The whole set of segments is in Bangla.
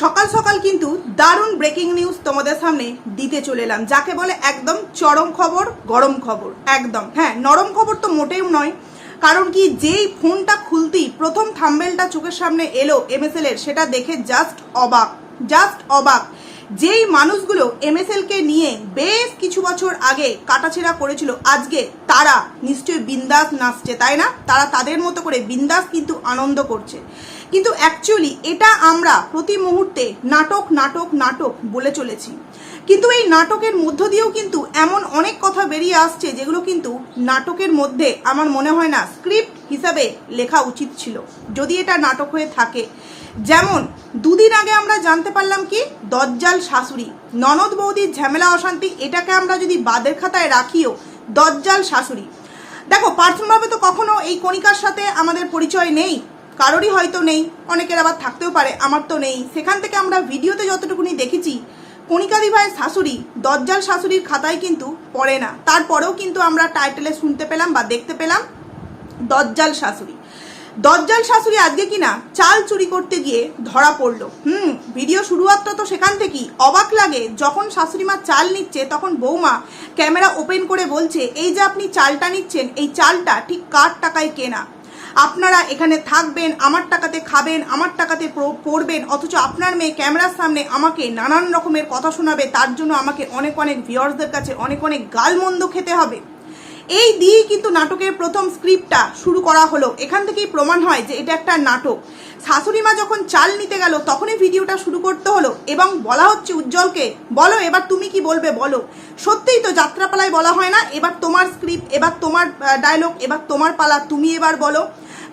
সকাল সকাল কিন্তু দারুণ ব্রেকিং নিউজ তোমাদের সামনে দিতে চলে এলাম, যাকে বলে একদম চরম খবর, গরম খবর, একদম। হ্যাঁ নরম খবর তো মোটেও নয়, কারণ কি যেই ফোনটা খুলতেই প্রথম থাম্বেলটা চোখের সামনে এলো এমএসএল এর, সেটা দেখে জাস্ট অবাক জাস্ট অবাক। যেই মানুষগুলো এমএসএল কে নিয়ে বেশ কিছু বছর আগে কাটাছেড়া করেছিল, আজকে তারা নিশ্চয়ই বিন্দাস নাচছে, তাই না? তারা তাদের মতো করে বিন্দাস কিন্তু আনন্দ করছে। কিন্তু অ্যাকচুয়ালি এটা আমরা প্রতি মুহূর্তে নাটক নাটক নাটক বলে চলেছি। কিন্তু এই নাটকের মধ্য দিয়েও কিন্তু এমন অনেক কথা বেরিয়ে আসছে যেগুলো কিন্তু নাটকের মধ্যে আমার মনে হয় না স্ক্রিপ্ট হিসাবে লেখা উচিত ছিল, যদি এটা নাটক হয়ে থাকে। যেমন, দুদিন আগে আমরা জানতে পারলাম কি, দজ্জাল শাশুড়ি, ননদ বৌদির ঝামেলা অশান্তি, এটাকে আমরা যদি বাদের খাতায় রাখিও, দজ্জাল শাশুড়ি। দেখো পার্সোনালভাবে তো কখনো এই কণিকার সাথে আমাদের পরিচয় নেই। কারোরই হয়তো নেই, অনেকের আবার থাকতেও পারে, আমার তো নেই। সেখান থেকে আমরা ভিডিওতে যতটুকুনি দেখেছি কণিকাদি ভাইয়ের শাশুড়ি, দজ্জাল শাশুড়ির খাতায় কিন্তু পড়ে না। তারপরেও কিন্তু আমরা টাইটেলে শুনতে পেলাম বা দেখতে পেলাম দজ্জাল শাশুড়ি। দজ্জাল শাশুড়ি আজকে কিনা চাল চুরি করতে গিয়ে ধরা পড়ল। হুম, ভিডিও শুরুয়াতটা তো সেখান থেকেই। অবাক লাগে, যখন শাশুড়ি মা চাল নিচ্ছে, তখন বৌমা ক্যামেরা ওপেন করে বলছে, এই যে আপনি চালটা নিচ্ছেন, এই চালটা ঠিক কার টাকায় কেনা? আপনারা এখানে থাকবেন, আমার টাকাতে খাবেন, আমার টাকাতে পড়বেন, অথচ আপনার মেয়ে ক্যামেরার সামনে আমাকে নানান রকমের কথা শোনাবে, তার জন্য আমাকে অনেক অনেক ভিউয়ার্সদের কাছে অনেক অনেক গালমন্দ খেতে হবে। এই দিয়েই কিন্তু নাটকের প্রথম স্ক্রিপ্টটা শুরু করা হলো। এখান থেকেই প্রমাণ হয় যে এটা একটা নাটক। শাশুড়িমা যখন চাল নিতে গেল, তখনই ভিডিওটা শুরু করতে হলো এবং বলা হচ্ছে, উজ্জ্বলকে, বলো, এবার তুমি কি বলবে বলো? সত্যিই তো যাত্রাপালায় বলা হয় না, এবার তোমার স্ক্রিপ্ট এবার তোমার ডায়লগ এবার তোমার পালা, তুমি এবার বলো।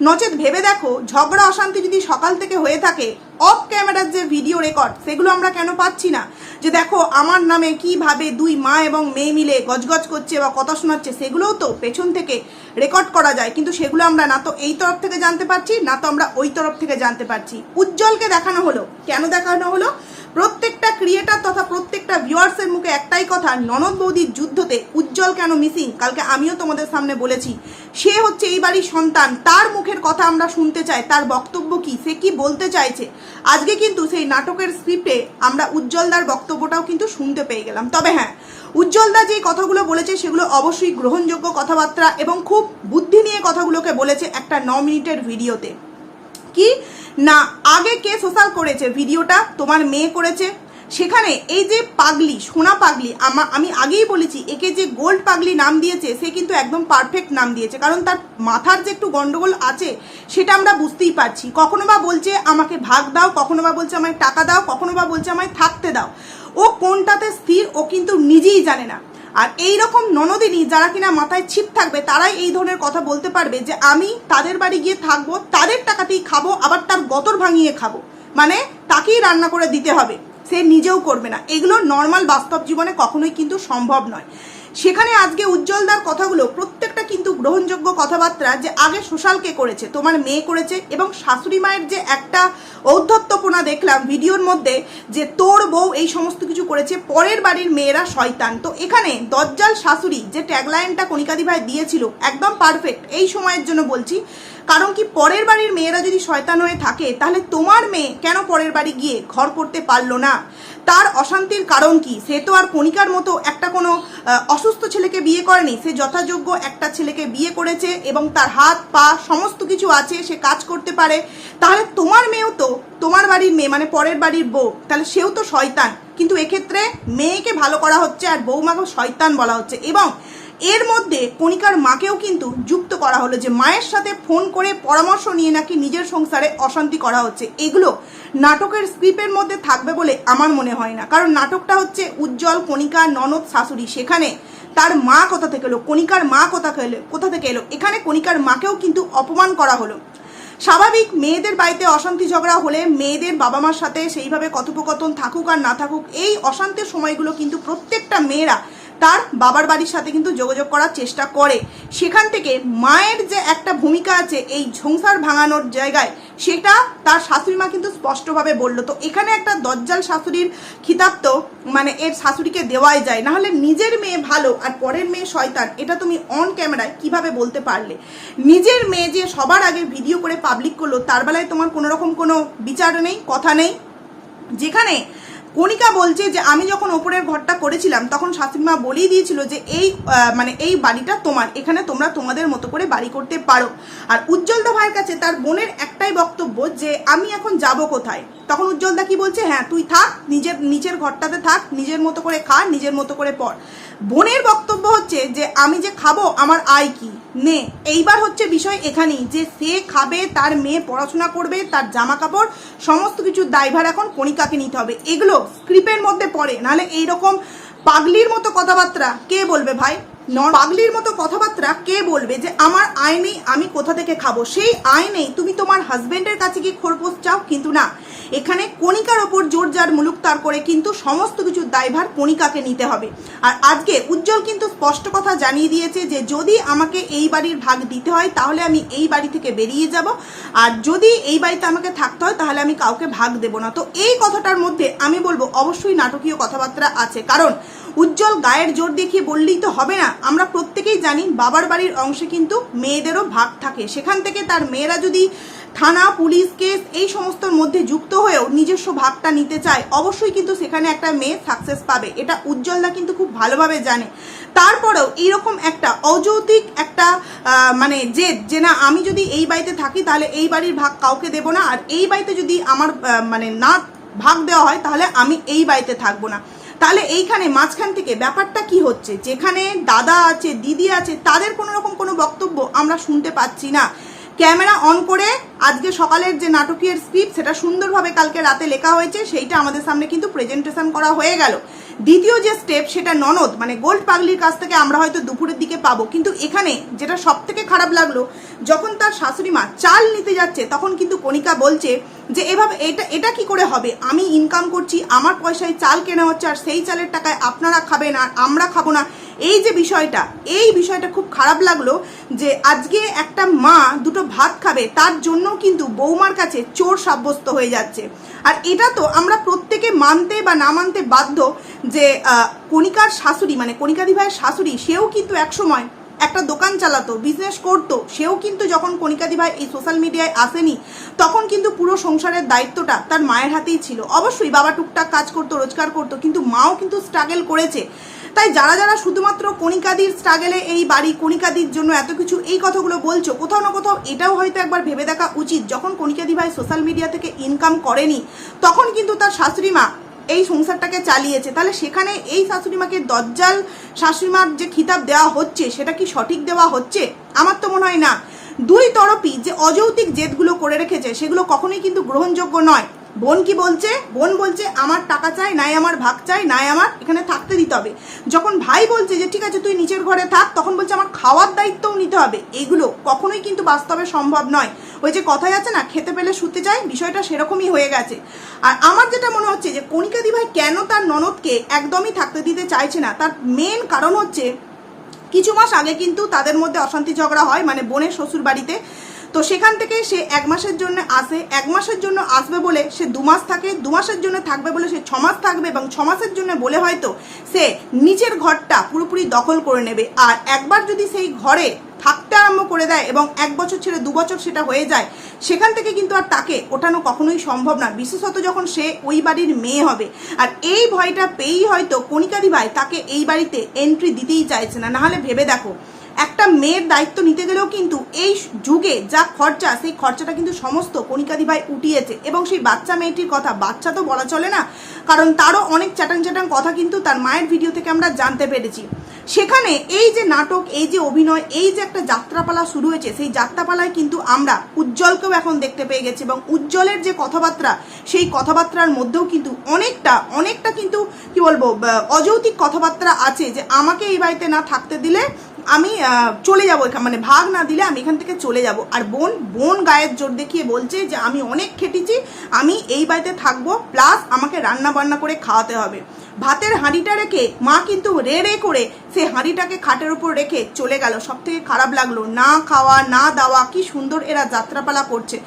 নচেত ভেবে দেখো, ঝগড়া, অশান্তি যদি সকাল থেকে হয়ে থাকে অফ ক্যামেরার যে ভিডিও রেকর্ড সেগুলো আমরা কেন পাচ্ছি না? যে দেখো, আমার নামে কীভাবে দুই মা এবং মেয়ে মিলে গজগজ করছে বা কথা শোনাচ্ছে, সেগুলোও তো পেছন থেকে রেকর্ড করা যায়। কিন্তু সেগুলো আমরা না তো এই তরফ থেকে জানতে পারছি, না তো আমরা ওই তরফ থেকে জানতে পারছি। উজ্জ্বলকে দেখানো হলো। কেন দেখানো হলো? প্রত্যেকটা ক্রিয়েটার তথা প্রত্যেকটা ভিউয়ার্সের মুখে একটাই কথা, ননদ বৌদির যুদ্ধতে উজ্জ্বল কেন মিসিং? কালকে আমিও তোমাদের সামনে বলেছি। সে হচ্ছে এই বাড়ির সন্তান। তার মুখের কথা আমরা শুনতে চাই। তার বক্তব্য কি? সে কি বলতে চাইছে? আজকে কিন্তু সেই নাটকের স্ক্রিপ্টে আমরা উজ্জ্বলদার বক্তব্যটাও কিন্তু শুনতে পেয়ে গেলাম। তবে হ্যাঁ উজ্জ্বলদা যে কথাগুলো বলেছে সেগুলো অবশ্যই গ্রহণযোগ্য কথাবার্তা এবং খুব বুদ্ধি নিয়ে কথাগুলোকে বলেছে একটা ন মিনিটের ভিডিওতে। কি? না, আগে কে সোশ্যাল করেছে? ভিডিওটা তোমার মেয়ে করেছে। সেখানে এই যে পাগলি, সোনা পাগলি, আমা- আমি আগেই বলেছি, একে যে গোল্ড পাগলি নাম দিয়েছে, সে কিন্তু একদম পারফেক্ট নাম দিয়েছে। কারণ তার মাথার যে একটু গন্ডগোল আছে, সেটা আমরা বুঝতেই পারছি। কখনো বা বলছে, আমাকে ভাগ দাও। কখনো বা বলছে, আমায় টাকা দাও। কখনো বা বলছে, আমায় থাকতে দাও। ও কোনটাতে স্থির, ও কিন্তু নিজেই জানে না। আর এই রকম ননদিনী যারা কিনা মাথায় ছিপ থাকবে, তারাই এই ধরনের কথা বলতে পারবে যে আমি তাদের বাড়ি গিয়ে থাকব, তাদের টাকাতেই খাব, আবার তার গতর ভাঙিয়ে খাব। মানে তাকেই রান্না করে দিতে হবে, সে নিজেও করবে না। এগুলো নর্মাল বাস্তব জীবনে কখনোই কিন্তু সম্ভব নয়। সেখানে আজকে উজ্জ্বলদার কথাগুলো, প্রত্যেকটা কিন্তু গ্রহণযোগ্য কথাবার্তা যে আগে সোশ্যালকে করেছে, তোমার মেয়ে করেছে এবং শাশুড়ি মায়ের যে একটা ঔদ্ধত্যপনা দেখলাম ভিডিওর মধ্যে যে তোর বউ এই সমস্ত কিছু করেছে, পরের বাড়ির মেয়েরা শয়তান। তো এখানে দজ্জাল শাশুড়ি যে ট্যাগলাইনটা কণিকাদি ভাই দিয়েছিল, একদম পারফেক্ট এই সময়ের জন্য বলছি কারণ কি পরের বাড়ির মেয়েরা যদি শয়তান হয়ে থাকে, তাহলে তোমার মেয়ে কেন পরের বাড়ি গিয়ে ঘর করতে পারল না? তার অশান্তির কারণ কি? সে তো আর কণিকার মতো একটা কোনো অসুস্থ ছেলেকে বিয়ে করেনি। সে যথাযোগ্য একটা ছেলেকে বিয়ে করেছে এবং তার হাত, পা, সমস্ত কিছু আছে, সে কাজ করতে পারে। তাহলে তোমার মেয়েও তো তোমার বাড়ির মেয়ে মানে পরের বাড়ির বউ, তাহলে সেও তো শয়তান। কিন্তু এক্ষেত্রে মেয়েকে ভালো করা হচ্ছে আর বৌমাকে শয়তান বলা হচ্ছে। এবং এর মধ্যে কণিকার মাকেও কিন্তু যুক্ত করা হলো যে মায়ের সাথে ফোন করে পরামর্শ নিয়ে নাকি নিজের সংসারে অশান্তি করা হচ্ছে। এগুলো নাটকের স্ক্রিপ্টের মধ্যে থাকবে বলে আমার মনে হয় না। কারণ নাটকটা হচ্ছে উজ্জ্বল কণিকা ননদ শাশুড়ি। সেখানে তার মা কোথা থেকে এলো? কণিকার মা কোথা এলো? কোথা থেকে এলো? এখানে কণিকার মাকেও কিন্তু অপমান করা হলো। স্বাভাবিক মেয়েদের বাড়িতে অশান্তি ঝগড়া হলে মেয়েদের বাবা মার সাথে সেইভাবে কথোপকথন থাকুক আর না থাকুক, এই অশান্তির সময়গুলো কিন্তু প্রত্যেকটা মেয়েরা তার বাবার বাড়ির সাথে কিন্তু যোগাযোগ করার চেষ্টা করে। সেখান থেকে মায়ের যে একটা ভূমিকা আছে এই সংসার ভাঙানোর জায়গায়, সেটা তার শাশুড়ি মা কিন্তু স্পষ্টভাবে বলল। তো এখানে একটা দজ্জাল শাশুড়ির খিতাব তো মানে এর শাশুড়িকে দেওয়াই যায়। না হলে নিজের মেয়ে ভালো আর পরের মেয়ে শয়তান, এটা তুমি অন ক্যামেরায় কীভাবে বলতে পারলে? নিজের মেয়ে যে সবার আগে ভিডিও করে পাবলিক করল, তার বেলায় তোমার কোনো রকম কোনো বিচার নেই, কথা নেই? যেখানে কণিকা বলছে যে, আমি যখন ওপরের ঘরটা করেছিলাম, তখন শাশুড়ি মা বলেই দিয়েছিল যে, এই মানে এই বাড়িটা তোমার, এখানে তোমরা তোমাদের মতো করে বাড়ি করতে পারো। আর উজ্জ্বলদা ভাইয়ের কাছে তার বোনের একটাই বক্তব্য যে, আমি এখন যাব কোথায়? তখন উজ্জ্বলদা কি বলছে? হ্যাঁ তুই থাক, নিজের নিজের ঘরটাতে থাক, নিজের মতো করে খা, নিজের মতো করে পড়। বোনের বক্তব্য হচ্ছে যে, আমি যে খাব, আমার আয় কি? নে, এইবার হচ্ছে বিষয় এখানেই যে, সে খাবে, তার মেয়ে পড়াশোনা করবে, তার জামা কাপড় সমস্ত কিছুর দায়ভার এখন কণিকাকে নিতে হবে। এগুলো স্ক্রিপ্টের মধ্যে পড়ে, নাহলে এইরকম পাগলির মতো কথাবার্তা কে বলবে ভাই? পাগলির মতো কথাবার্তা কে বলবে যে আমার আয় নেই, আমি কোথা থেকে খাব? সেই আয় নেই, তুমি তোমার হাজবেন্ডের কাছে কি খোরপোশ চাও? কিন্তু না। এখানে কণিকার ওপর জোর যার মুলুক তার করে, কিন্তু সমস্ত কিছুর দায়ভার কণিকাকে নিতে হবে। আর আজকে উজ্জ্বল কিন্তু স্পষ্ট কথা জানিয়ে দিয়েছে যে যদি আমাকে এই বাড়ির ভাগ দিতে হয়, তাহলে আমি এই বাড়ি থেকে বেরিয়ে যাব। আর যদি এই বাড়িতে আমাকে থাকতে হয়, তাহলে আমি কাউকে ভাগ দেব না। তো এই কথাটার মধ্যে আমি বলব, অবশ্যই নাটকীয় কথাবার্তা আছে। কারণ উজ্জ্বল গায়ের জোর দেখিয়ে বললেই তো হবে না। আমরা প্রত্যেকেই জানি বাবার বাড়ির অংশে কিন্তু মেয়েদেরও ভাগ থাকে। সেখান থেকে তার মেয়েরা যদি থানা, পুলিশ কেস এই সমস্তর মধ্যে যুক্ত হয়েও নিজস্ব ভাগটা নিতে চায়, অবশ্যই কিন্তু সেখানে একটা মেয়ে সাকসেস পাবে। এটা উজ্জ্বলদা কিন্তু খুব ভালোভাবে জানে। তারপরেও এইরকম একটা অযৌতিক একটা মানে জেদ যে না, আমি যদি এই বাড়িতে থাকি তাহলে এই বাড়ির ভাগ কাউকে দেব না। আর এই বাড়িতে যদি আমার মানে না ভাগ দেওয়া হয় তাহলে আমি এই বাড়িতে থাকব না। তাহলে এইখানে মাঝখান থেকে ব্যাপারটা কি হচ্ছে? যেখানে দাদা আছে, দিদি আছে, তাদের কোনো রকম কোনো বক্তব্য আমরা শুনতে পাচ্ছি না। ক্যামেরা অন করে আজকে সকালের যে নাটকীয় স্ক্রিপ্ট সেটা সুন্দরভাবে কালকে রাতে লেখা হয়েছে, সেইটা আমাদের সামনে কিন্তু প্রেজেন্টেশন করা হয়ে গেল। দ্বিতীয় যে স্টেপ সেটা ননদ মানে গোল্ড পাগলির কাছ থেকে আমরা হয়তো দুপুরের দিকে পাবো। কিন্তু এখানে যেটা সব থেকে খারাপ লাগল, যখন তার শাশুড়ি মা চাল নিতে যাচ্ছে, তখন কিন্তু কণিকা বলছে যে এভাবে এটা এটা কি করে হবে? আমি ইনকাম করছি, আমার পয়সায় চাল কেনা হচ্ছে, আর সেই চালের টাকায় আপনারা খাবেন আর আমরা খাব না। এই যে বিষয়টা, এই বিষয়টা খুব খারাপ লাগল যে আজকে একটা মা দুটো ভাত খাবে, তার জন্য কিন্তু বৌমার কাছে চোর সাব্যস্ত হয়ে যাচ্ছে। আর এটা তো আমরা প্রত্যেকে মানতে বা না মানতে বাধ্য যে কণিকার শাশুড়ি মানে কণিকাদি ভাইয়ের শাশুড়ি, সেও কিন্তু একসময় একটা দোকান চালাতো বিজনেস করতো, সেও কিন্তু যখন কণিকাদি ভাই এই সোশ্যাল মিডিয়ায় আসেনি, তখন কিন্তু পুরো সংসারের দায়িত্বটা তার মায়ের হাতেই ছিল। অবশ্যই বাবা টুকটাক কাজ করতো, রোজগার করতো, কিন্তু মাও কিন্তু স্ট্রাগল করেছে। তাই যারা যারা শুধুমাত্র কণিকাদির স্ট্রাগলে এই বাড়ি, কণিকাদির জন্য এত কিছু এই কথাগুলো বলছো, কোথাও না কোথাও এটাও হয়তো একবার ভেবে দেখা উচিত। যখন কণিকাদি ভাই সোশ্যাল মিডিয়া থেকে ইনকাম করেনি, তখন কিন্তু তার শাশুড়ি মা এই সংসারটাকে চালিয়েছে, তাহলে সেখানে এই শাশুড়িমাকে দজ্জাল শাশুড়িমার যে খিতাব দেওয়া হচ্ছে, সেটা কি সঠিক দেওয়া হচ্ছে? আমার তো মনে হয় না। দুই তরফই যে অযৌতিক জেদগুলো করে রেখেছে, সেগুলো কখনোই কিন্তু গ্রহণযোগ্য নয়। বোন কি বলছে? বোন বলছে, আমার টাকা চাই, নাই আমার ভাগ চাই, নাই আমার এখানে থাকতে দিতে হবে। যখন ভাই বলছে যে, ঠিক আছে, তুই নিচের ঘরে থাক, তখন বলছে, আমার খাওয়ার দায়িত্বও নিতে হবে। এগুলো কখনোই কিন্তু বাস্তবে সম্ভব নয়। ওই যে কথাই আছে না, খেতে পেলে শুতে চাই, বিষয়টা সেরকমই হয়ে গেছে। আর আমার যেটা মনে হচ্ছে যে কণিকাদি ভাই কেন তার ননদকে একদমই থাকতে দিতে চাইছে না, তার মেন কারণ হচ্ছে, কিছু মাস আগে কিন্তু তাদের মধ্যে অশান্তি ঝগড়া হয় মানে বোনের শ্বশুর বাড়িতে তো সেখান থেকে সে এক মাসের জন্য আসে, এক মাসের জন্য আসবে বলে সে দু মাস থাকে, দু মাসের জন্য থাকবে বলে সে ছমাস থাকবে এবং ছ মাসের জন্য বলে হয়তো সে নিচের ঘরটা পুরোপুরি দখল করে নেবে। আর একবার যদি সেই ঘরে থাকতে আরম্ভ করে দেয় এবং এক বছর ছেড়ে দু বছর সেটা হয়ে যায়, সেখান থেকে কিন্তু আর তাকে ওঠানো কখনোই সম্ভব না। বিশেষত যখন সে ওই বাড়ির মেয়ে হবে। আর এই ভয়টা পেয়েই হয়তো কণিকাদি ভাই তাকে এই বাড়িতে এন্ট্রি দিতেই চাইছে না। নাহলে ভেবে দেখো একটা মেয়ের দায়িত্ব নিতে গেলেও কিন্তু এই যুগে যা খরচা সেই খরচাটা কিন্তু সমস্ত কণিকাদি ভাই উঠিয়েছে এবং সেই বাচ্চা মেয়েটির কথা বাচ্চা তো বলা চলে না কারণ তারও অনেক চ্যাটাং চ্যাটাং কথা কিন্তু তার মায়ের ভিডিও থেকে আমরা জানতে পেরেছি। সেখানে এই যে নাটক এই যে অভিনয় এই যে একটা যাত্রাপালা শুরু হয়েছে সেই যাত্রাপালায় কিন্তু আমরা উজ্জ্বলকেও এখন দেখতে পেয়ে গেছি এবং উজ্জ্বলের যে কথাবার্তা সেই কথাবার্তার মধ্যেও কিন্তু অনেকটা অনেকটা কিন্তু কি বলব বা, অযৌক্তিক কথাবার্তা আছে যে আমাকে এই বাড়িতে না থাকতে দিলে আমি চলে যাব এখান মানে ভাগ না দিলে আমি এখান থেকে চলে যাব। আর বোন বোন গায়ের জোর দেখিয়ে বলছে যে আমি অনেক খেটেছি, আমি এই বাড়িতে থাকব, প্লাস আমাকে রান্না বান্না করে খাওয়াতে হবে। ভাতের হাঁড়িটা রেখে মা কিন্তু রে রে করে সে হাঁড়িটাকে খাটের উপর রেখে চলে গেল। সব থেকে খারাপ লাগল, না খাওয়া, না দাওয়া, কি সুন্দর এরা যাত্রাপালা করছে।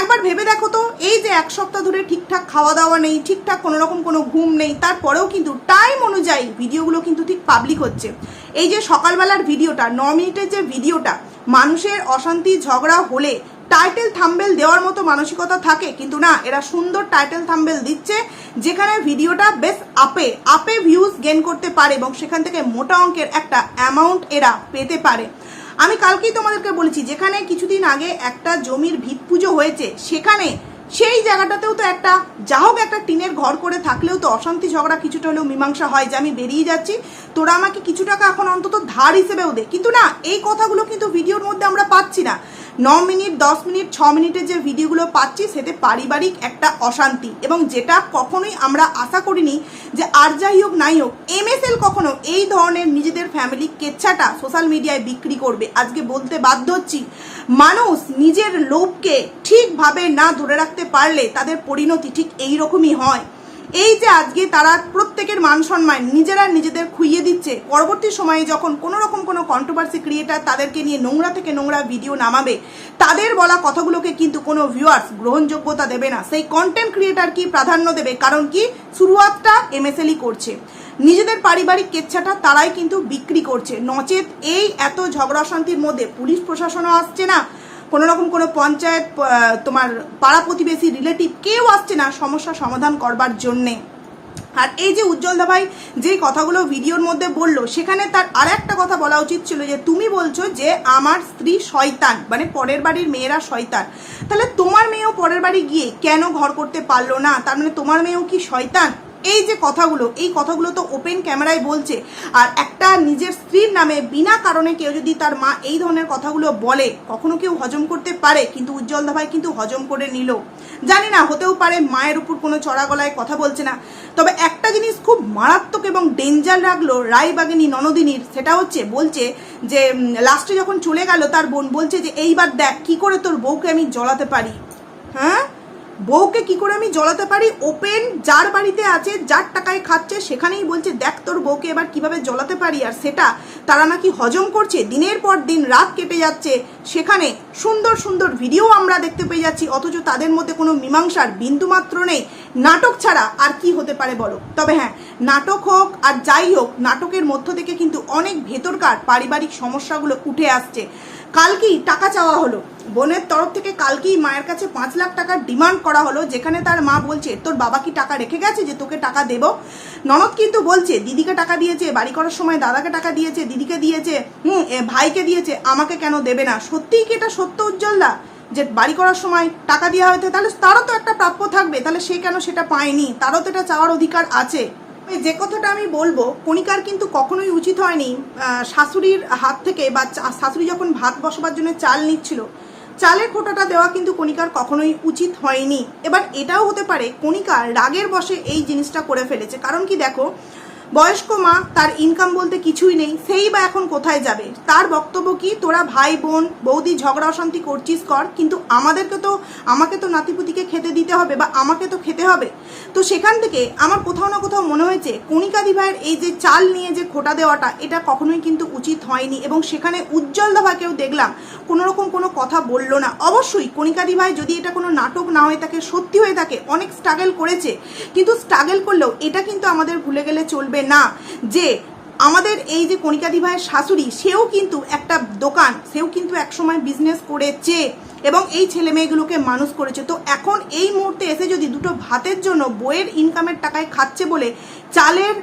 একবার ভেবে দেখো তো, এই যে এক সপ্তাহ ধরে ঠিকঠাক খাওয়া দাওয়া নেই, ঠিকঠাক কোনো রকম কোনো ঘুম নেই, তারপরেও কিন্তু টাইম অনুযায়ী ভিডিওগুলো কিন্তু ঠিক পাবলিক হচ্ছে। এই যে সকালবেলার ভিডিওটা ন মিনিটের যে ভিডিওটা মানুষের অশান্তি, ঝগড়া হলে টাইটেল থাম্বেল দেওয়ার মতো মানসিকতা থাকে, কিন্তু না, এরা সুন্দর টাইটেল থাম্বেল দিচ্ছে, যেখানে ভিডিওটা বেশ আপে আপে ভিউজ গেন করতে পারে এবং সেখান থেকে মোটা অঙ্কের একটা অ্যামাউন্ট এরা পেতে পারে। আমি কালকেই তোমাদেরকে বলেছি, যেখানে কিছুদিন আগে একটা জমির ভিত পুজো হয়েছে, সেখানে সেই জায়গাটাতেও তো একটা, যা হোক একটা টিনের ঘর করে থাকলেও তো অশান্তি ঝগড়া কিছুটা হলেও মীমাংসা হয় যে আমি বেরিয়ে যাচ্ছি। তোরা আমাকে কিছু টাকা এখন অন্তত ধার হিসেবেও দে। কিন্তু না, এই কথাগুলো কিন্তু ভিডিওর মধ্যে আমরা পাচ্ছি না। ন মিনিট দশ মিনিট ছ মিনিটের যে ভিডিওগুলো পাচ্ছি সেতে পারিবারিক একটা অশান্তি এবং যেটা কখনোই আমরা আশা করিনি যে আর যাই হোক, নাই হোক, এমএসএল কখনো এই ধরনের নিজেদের ফ্যামিলি কেচ্ছাটা সোশ্যাল মিডিয়ায় বিক্রি করবে। আজকে বলতে বাধ্য হচ্ছি, মানুষ নিজের লোভকে ঠিকভাবে না ধরে রাখতে পারলে তাদের পরিণতি ঠিক এই রকমই হয়। এই যে আজকে তারা প্রত্যেকের মান সম্মান নিজেরা নিজেদের খুইয়ে দিচ্ছে, পরবর্তী সময়ে যখন কোনো রকম কোনো কন্ট্রোভার্সি ক্রিয়েটার তাদেরকে নিয়ে নোংরা থেকে নোংরা ভিডিও নামাবে, তাদের বলা কথাগুলোকে কিন্তু কোনো ভিউয়ার্স গ্রহণযোগ্যতা দেবে না। সেই কন্টেন্ট ক্রিয়েটার কি প্রাধান্য দেবে? কারণ কি? শুরুয়াতটা এমএসএলই করছে। নিজেদের পারিবারিক কেচ্ছাটা তারাই কিন্তু বিক্রি করছে। নচেত এই এত ঝগড়া অশান্তির মধ্যে পুলিশ প্রশাসনও আসছে না কোনো রকম কোনো পঞ্চায়েত তোমার পাড়া প্রতিবেশী রিলেটিভ কেউ আসছে না সমস্যা সমাধান করবার জন্যে। আর এই যে উজ্জ্বল দাভাই যে কথাগুলো ভিডিওর মধ্যে বলল, সেখানে তার আর একটা কথা বলা উচিত ছিল যে, তুমি বলছো যে, আমার স্ত্রী শয়তান মানে পরের বাড়ির মেয়েরা শয়তান। তাহলে তোমার মেয়েও পরের বাড়ি গিয়ে কেন ঘর করতে পারল না? তার মানে তোমার মেয়েও কি শয়তান? এই যে কথাগুলো, এই কথাগুলো তো ওপেন ক্যামেরায় বলছে। আর একটা নিজের স্ত্রীর নামে বিনা কারণে কেউ যদি তার মা এই ধরনের কথাগুলো বলে, কখনো কেউ হজম করতে পারে, কিন্তু উজ্জ্বল দাভাই কিন্তু হজম করে নিল। জানি না, হতেও পারে মায়ের উপর কোনো চড়া গলায় কথা বলছে না। তবে একটা জিনিস খুব মারাত্মক এবং ডেঞ্জার রাখল রায়বাগিনী ননদিনীর, সেটা হচ্ছে, বলছে যে লাস্টে যখন চলে গেল তার বোন, বলছে যে, এইবার দেখ, কি করে তোর বউকে আমি জ্বলাতে পারি? হ্যাঁ? বউকে কি করে আমি জ্বলাতে পারি? ওপেন যার বাড়িতে আছে, যার টাকায় খাচ্ছে, সেখানেই বলছে, দেখ তোর বউকে এবার কীভাবে জ্বলাতে পারি আর সেটা তারা নাকি হজম করছে, দিনের পর দিন রাত কেটে যাচ্ছে। সেখানে সুন্দর সুন্দর ভিডিও আমরা দেখতে পেয়ে যাচ্ছি, অথচ তাদের মধ্যে কোনো মীমাংসার বিন্দুমাত্র নেই। নাটক ছাড়া আর কি হতে পারে বলো? তবে হ্যাঁ নাটক হোক আর যাই হোক, নাটকের মধ্য থেকে কিন্তু অনেক ভেতরকার পারিবারিক সমস্যাগুলো উঠে আসছে। কালকেই টাকা চাওয়া হলো? বোনের তরফ থেকে কালকেই মায়ের কাছে পাঁচ লাখ টাকার ডিমান্ড করা হলো, যেখানে তার মা বলছে, তোর বাবা কি টাকা রেখে গেছে যে তোকে টাকা দেব? ননদ কিন্তু বলছে, দিদিকে টাকা দিয়েছে, বাড়ি করার সময় দাদাকে টাকা দিয়েছে, দিদিকে দিয়েছে, হুম ভাইকে দিয়েছে, আমাকে কেন দেবে না? সত্যিই কি এটা সত্য, উজ্জ্বলদা? যে বাড়ি করার সময় টাকা দেওয়া হয়েছে, তাহলে তারও তো একটা প্রাপ্য থাকবে, তাহলে সে কেন সেটা পায়নি? তারও তো এটা চাওয়ার অধিকার আছে। যে কথাটা আমি বলব, কণিকার কিন্তু কখনোই উচিত হয়নি শাশুড়ির হাত থেকে বা শাশুড়ি যখন ভাত বসবার জন্য চাল নিচ্ছিল চালের খোটাটা দেওয়া কিন্তু কণিকার কখনোই উচিত হয়নি। এবার এটাও হতে পারে কণিকা রাগের বসে এই জিনিসটা করে ফেলেছে। কারণ কি দেখো বয়স্ক মা, তার ইনকাম বলতে কিছুই নেই, সেই বা এখন কোথায় যাবে? তার বক্তব্য কি? তোরা ভাই, বোন, বৌদি, ঝগড়া, অশান্তি করছিস কর, কিন্তু আমাদেরকে তো, আমাকে তো নাতিপুতিকে খেতে দিতে হবে বা আমাকে তো খেতে হবে। তো সেখান থেকে আমার কোথাও না কোথাও মনে হয়েছে, কণিকা দিভাইয়ের এই যে চাল নিয়ে যে খোটা দেওয়াটা, এটা কখনোই কিন্তু উচিত হয়নি এবং সেখানে উজ্জ্বল দাভাকেও দেখলাম কোনো রকম কোনো কথা বলল না। অবশ্যই কণিকা দিভাই যদি এটা কোনো নাটক না হয়ে থাকে, সত্যি হয়ে থাকে, অনেক স্ট্রাগল করেছে, কিন্তু স্ট্রাগল করলেও এটা কিন্তু আমাদের ভুলে গেলে চলবে না। যে আমাদের এই যে কণিকা দিভাইয়ের শাশুড়ি, সেও কিন্তু একটা দোকান, সেও কিন্তু একসময় বিজনেস করেছে এবং এই ছেলে মেয়েগুলোকে মানুষ করেছে। তো এখন এই মুহূর্তে এসে যদি দুটো ভাতের জন্য বইয়ের ইনকামের টাকায় খাচ্ছে বলে চালের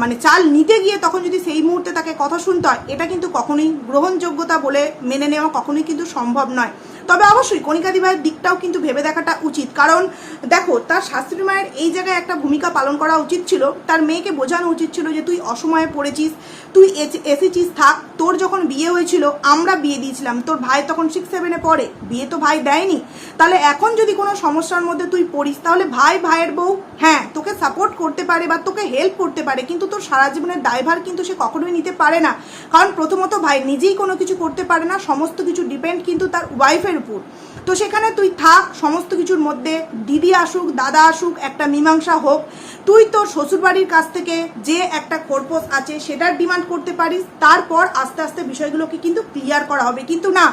মানে চাল নিতে গিয়ে তখন যদি সেই মুহূর্তে তাকে কথা শুনতে হয়, এটা কিন্তু কখনোই গ্রহণযোগ্যতা বলে মেনে নেওয়া কখনোই কিন্তু সম্ভব নয়। তবে অবশ্যই কণিকা দিভাইয়ের দিকটাও কিন্তু ভেবে দেখাটা উচিত। কারণ দেখো, তার শাশুড়ি মায়ের এই জায়গায় একটা ভূমিকা পালন করা উচিত ছিল। তার মেয়েকে বোঝানো উচিত ছিল যে, তুই অসময়ে পড়েছিস, তুই এস- এসেছিস, থাক, তোর যখন বিয়ে হয়েছিল, আমরা বিয়ে দিয়েছিলাম, তোর ভাই তখন সিক্স সেভেনে পড়ে, বিয়ে তো ভাই দেয়নি। তাহলে এখন যদি কোনো সমস্যার মধ্যে তুই পড়িস, তাহলে ভাই, ভাইয়ের বউ হ্যাঁ তোকে সাপোর্ট করতে পারে বা তোকে হেল্প করতে পারে, কিন্তু তোর সারা জীবনের দায়ভার কিন্তু সে কখনোই নিতে পারে না। কারণ প্রথমত ভাই নিজেই কোনো কিছু করতে পারে না, সমস্ত কিছু ডিপেন্ড কিন্তু তার ওয়াইফের উপর। তো সেখানে তুই থাক, সমস্ত কিছুর মধ্যে দিদি আসুক, দাদা আসুক, একটা মীমাংসা হোক, তুই তোর শ্বশুরবাড়ির কাছ থেকে যে একটা খোরপোশ আছে সেটার ডিমান্ড করতে পারিস, তারপর আস্তে আস্তে বিষয়গুলোকে কিন্তু ক্লিয়ার করা হবে। কিন্তু না,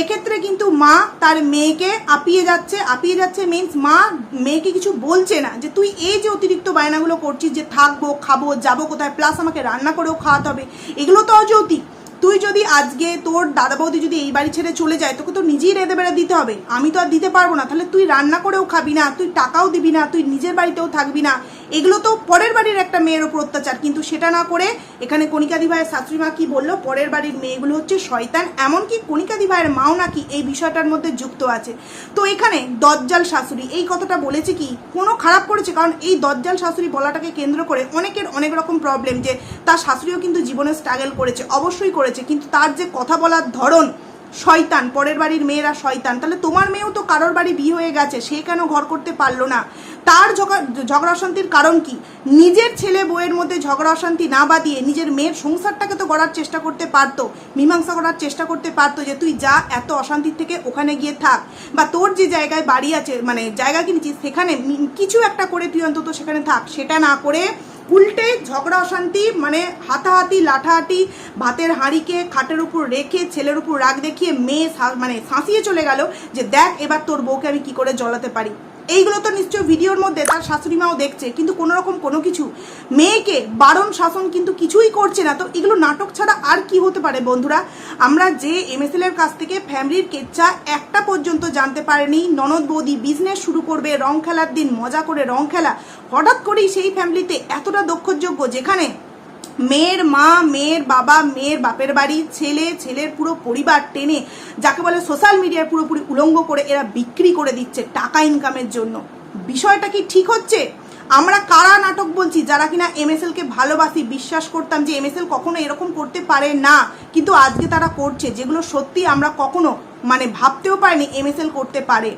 এক্ষেত্রে কিন্তু মা তার মেয়েকে আপিয়ে যাচ্ছে আপিয়ে যাচ্ছে মিন্স মা মেয়েকে কিছু বলছে না যে তুই এই যে অতিরিক্ত বায়নাগুলো করছিস যে থাকব, খাব, যাব কোথায় প্লাস আমাকে রান্না করেও খাওয়াতে হবে, এগুলো তো অযৌতিক তুই যদি আজকে তোর দাদা বৌদি যদি এই বাড়ি ছেড়ে চলে যায়, তোকে তো নিজেই রেঁধে বেড়ে দিতে হবে। আমি তো আর দিতে পারব না। তাহলে তুই রান্না করেও খাবি না, তুই টাকাও দিবি না, তুই নিজের বাড়িতেও থাকবি না। এগুলো তো পরের বাড়ির একটা মেয়ের ওপর অত্যাচার। কিন্তু সেটা না করে এখানে কণিকাদি ভাইয়ের শাশুড়ি মা কি বলল? পরের বাড়ির মেয়েগুলো হচ্ছে শয়তান। এমনকি কণিকাদি ভাইয়ের মাও নাকি এই বিষয়টার মধ্যে যুক্ত আছে। তো এখানে দজ্জাল শাশুড়ি, এই কথাটা বলেছে কি? কোনো খারাপ করেছে? কারণ এই দজ্জাল শাশুড়ি বলাটাকে কেন্দ্র করে অনেকের অনেক রকম প্রবলেম যে তার শাশুড়িও কিন্তু জীবনে স্ট্রাগল করেছে, অবশ্যই করেছে, কিন্তু তার যে কথা বলার ধরন শয়তান, পরের বাড়ির মেয়েরা শয়তান, তাহলে তোমার মেয়েও তো কারোর বাড়ি বিয়ে হয়ে গেছে, সে কেন ঘর করতে পারল না? তার ঝগড়া অশান্তির কারণ কি? নিজের ছেলে বউয়ের মধ্যে ঝগড়া অশান্তি না বাদিয়ে নিজের মেয়ের সংসারটাকে তো গড়ার চেষ্টা করতে পারতো, মীমাংসা করার চেষ্টা করতে পারতো যে তুই যা, এত অশান্তির থেকে ওখানে গিয়ে থাক। বা তোর যে জায়গায় বাড়ি আছে মানে জায়গা কিনেছিস, সেখানে কিছু একটা করে তুই অন্তত সেখানে থাক। সেটা না করে উল্টে ঝগড়া, অশান্তি মানে হাতাহাতি, লাঠাহাতি, ভাতের হাঁড়িকে খাটের উপর রেখে ছেলের উপর রাগ দেখিয়ে মেয়ে মানে শাঁসিয়ে চলে গেল যে দেখ এবার তোর বউকে আমি কি করে জ্বলাতে পারি। এইগুলো তো নিশ্চয় ভিডিওর মধ্যে তার শাশুড়ি মাও দেখছে, কিন্তু কোনো রকম কোনো কিছু। মেয়েকে বারণ শাসন কিন্তু কিছুই করছে না। তো এগুলো নাটক ছাড়া আর কি হতে পারে বন্ধুরা? আমরা যে এমএসএল এর কাছ থেকে ফ্যামিলির কেচ্চা একটা পর্যন্ত জানতে পারেনি। ননদ বৌদি বিজনেস শুরু করবে, রং খেলার দিন মজা করে রং খেলা। হঠাৎ করেই সেই ফ্যামিলিতে এতটা দক্ষযোগ্য যেখানে মেয়ের মা, মেয়ের বাবা, মেয়ের বাপের বাড়ি, ছেলে, ছেলের পুরো পরিবার টেনে যাকে বলে সোশ্যাল মিডিয়ায় পুরোপুরি উলঙ্গ করে এরা বিক্রি করে দিচ্ছে টাকা ইনকামের জন্য। বিষয়টা কি ঠিক হচ্ছে? আমরা কারা নাটক বলছি যারা কিনা এমএসএল কে ভালোবাসি, বিশ্বাস করতাম যে এমএসএল কখনো এরকম করতে পারে না। কিন্তু আজকে তারা করছে, যেগুলো সত্যি আমরা কখনো মানে ভাবতেও পারিনি এমএসএল করতে পারে।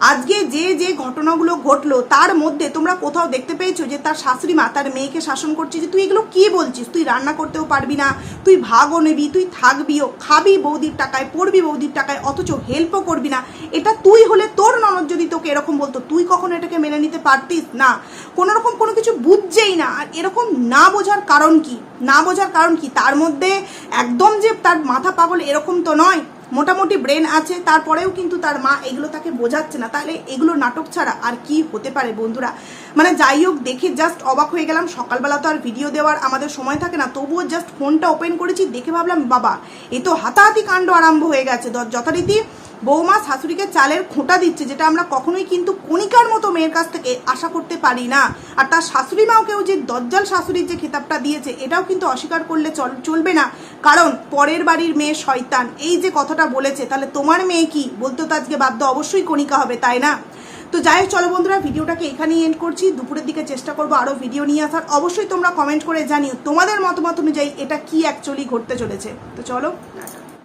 আজকে যে যে ঘটনাগুলো ঘটলো, তার মধ্যে তোমরা কোথাও দেখতে পেয়েছ যে তার শাশুড়ি মা, তার মেয়েকে শাসন করছে যে তুই এগুলো কি বলছিস? তুই রান্না করতেও পারবি না, তুই ভাগও নেবি তুই থাকবিও খাবি বৌদির টাকায়, পড়বি বৌদির টাকায়, অথচ হেল্পও করবি না। এটা তুই হলে তোর ননদ যদি তোকে এরকম বলতো, তুই কখনো এটাকে মেনে নিতে পারতিস? না। কোনো রকম কোনো কিছু বুঝছেই না। আর এরকম না বোঝার কারণ কি? না বোঝার কারণ কি? তার মধ্যে একদম যে তার মাথা পাগল এরকম তো নয়। মোটামুটি ব্রেন আছে, তারপরেও কিন্তু তার মা এগুলো তাকে বোঝাচ্ছে না। তাহলে এগুলো নাটক ছাড়া আর কি হতে পারে বন্ধুরা? মানে যাই হোক, দেখে জাস্ট অবাক হয়ে গেলাম। সকালবেলা তো আর ভিডিও দেওয়ার আমাদের সময় থাকে না, তবুও জাস্ট ফোনটা ওপেন করেছি, দেখে ভাবলাম, বাবা, এ তো হাতাহাতি কাণ্ড আরম্ভ হয়ে গেছে। যথারীতি বৌমা শাশুড়িকে চালের খোঁটা দিচ্ছে, যেটা আমরা কখনোই কিন্তু কণিকার মতো মেয়ের কাছ থেকে আশা করতে পারি না। আর তার শাশুড়ি মাওকেও যে দজ্জাল শাশুড়ির যে খেতাবটা দিয়েছে, এটাও কিন্তু অস্বীকার করলে চল, চলবে না। কারণ পরের বাড়ির মেয়ে শয়তান, এই যে কথাটা বলেছে, তাহলে তোমার মেয়ে কি? বলতে তো আজকে বাধ্য অবশ্যই কণিকা হবে, তাই না? তো যাই হোক, চলো বন্ধুরা, ভিডিওটাকে এখানেই এন্ড করছি। দুপুরের দিকে চেষ্টা করব আরও ভিডিও নিয়ে আসার। অবশ্যই তোমরা কমেন্ট করে জানিও তোমাদের মতামত অনুযায়ী এটা কি অ্যাকচুয়ালি ঘটতে চলেছে। তো চলো।